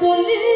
চলে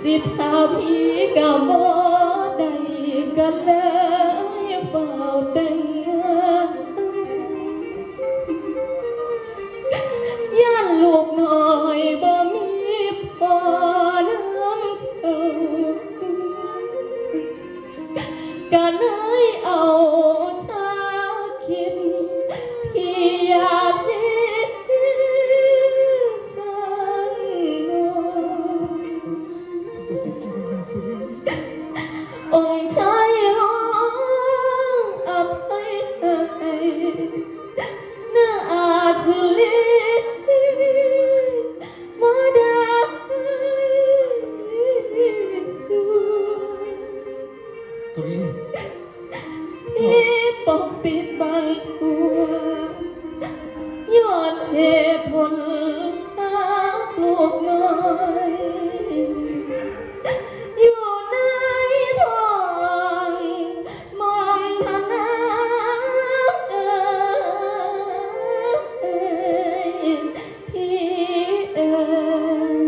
สิทาพีกับบ่ได้กันเลยเฝ้าเต็น เหตุผลตาลูกน้อยอยู่ในท้องมองทนาเอ่ยพี่เอ่ย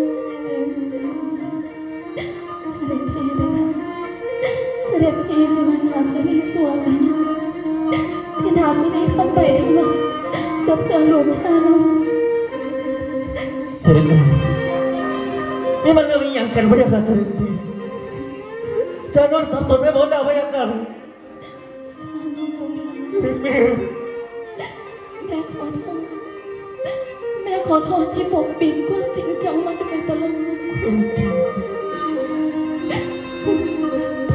เสด็จพี่เสด็จพี่สิวันหาสิริสัวกันที่นาสิริทำไปทั้งหมด กับเพื่อนหลวงชาลเสด็จแม่นี่มันเรื่องอย่างกันพระเจ้าค่ะเสด็จพี่เจ้านนสับสนไปหมดแล้วพระเจ้าค่ะแม่ขอโทษแม่ขอโทษที่ปกปิดความจริงจังมาโดยตลอด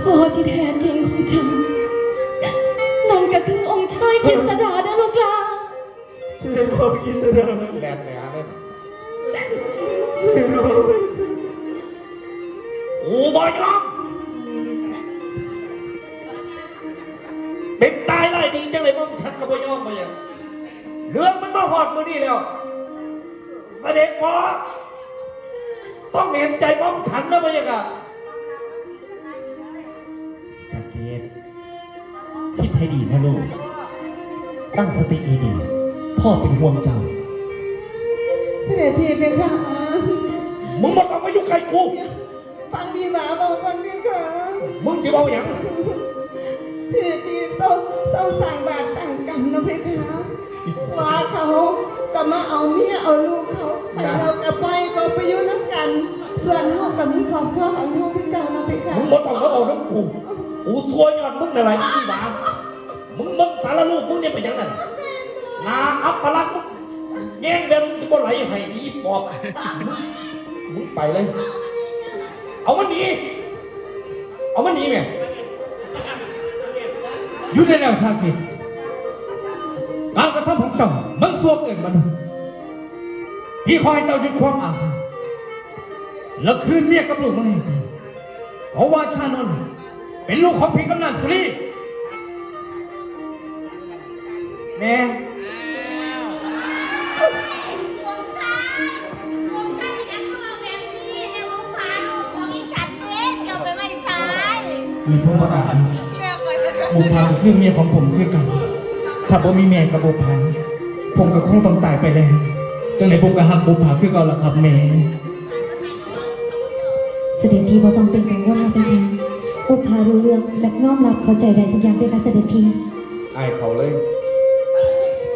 พ่อที่แท้จริงของฉันนั่นก็คือองค์ชายกฤษดานะลูกหลาน เสด็จพ่อกิสดาแลนเหนือเลยไม่รู้โอ้บอยอมเป็นตายไรดีจังเลยมึงชักกับบอยอมมาอย่างเรื่องมันมาหอดมือนี่แล้วเสด็จพ่อต้องเห็นใจม่อมฉันนะมาอย่างอะสังเกตคิดให้ดีนะลูก ตั้งสติดี พ่อเป็นห่วงเจ้า เสด็จพี่เป็นค่ะมึงมาต้องมายุ่งใครกู ฟังพี่สาวบอกวันนี้ค่ะมึงจะเอาอย่างพี่พี่เศร้าเศร้าสั่งบาปสั่งกรรมนะพี่คะว่าเขาก็มาเอาเมียเอาลูกเขาไปเรากับไปก็ไปอยู่น้ำกัน ส่วนเขากับมึงขอบพ่อของเขาพี่เก่านะพี่คะมึงมาต้องมาเอาน้ำกูกูทัวยอดมึงอะไรที่บ้ามึงมึงสารลูกมึงเนี่ยไปยังไง นาอัปปลักษณ์มึงแย่งเดินจะบ่ไหลให้อีปอบมึงไปเลย เอามันหนีเอามันหนีไงอยู่ในแนวชาคิดการกระทำของเจ้ามันสวมเกินมนุษย์พี่คอยเจ้าหยุดความอาฆาตแล้วคืนเมียกับลูกมาให้กันเพราะว่าชานนเป็นลูกของพี่กำนันสุรีแม่ มีพวกประกาศเนี่ยก่อนจะบุพาคือเมียของผมคือกัน ถ้าผมมีเมียกับบุพาผมก็คงต้องตายไปแล้วจังไหนผมก็หักบุพาคือเก่าละครับแม่เสด็จพี่บ่ต้องเป็นกังวลนะเป็นแทนอุปารู้เรื่องและน้อมรับเข้าใจได้ทุกอย่างด้วยค่ะเสด็จพี่ไอ้เขาเลย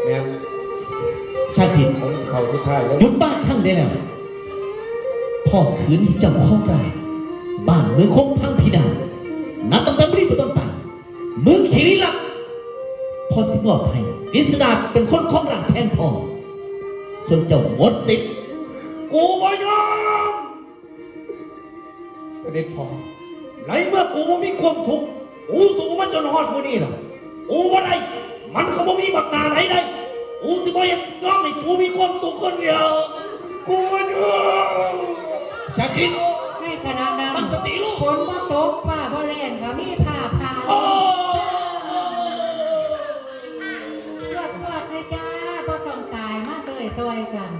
แม่ชาติดผมเขาสุดท้ายเลยหยุดบ้าข้างได้แล้วพ่อคืนที่เจ้าข้องได้บ้านเมืองคงพังพินาศ นับตั้งแต่ไม่ได้เป็นต้นไปเมืองขีริลักพ่อสิบอกให้กฤษดาเป็นคนของรังแทนพ่อส่วนเจ้าหมดสิทธิ์กูบ่ยอมเสด็จพ่อในเมื่อกูบ่มีความทุกข์กูสู้มันจนฮอดมื้อนี้ล่ะกูบ่ได้มันก็บ่มีบักหน้าไหนได้กูสิบ่ยังยอมให้กูมีความสุขคนเดียวกูบ่ยอมชาติดให้คณะนตั้ง สติลูกำฝนว่าตกฟ้าบ่แรงก็มีผ้าผ่าโอ้ตรวจตรวจเลยจ้าบ่ต้องตายมาเตยตวยกัน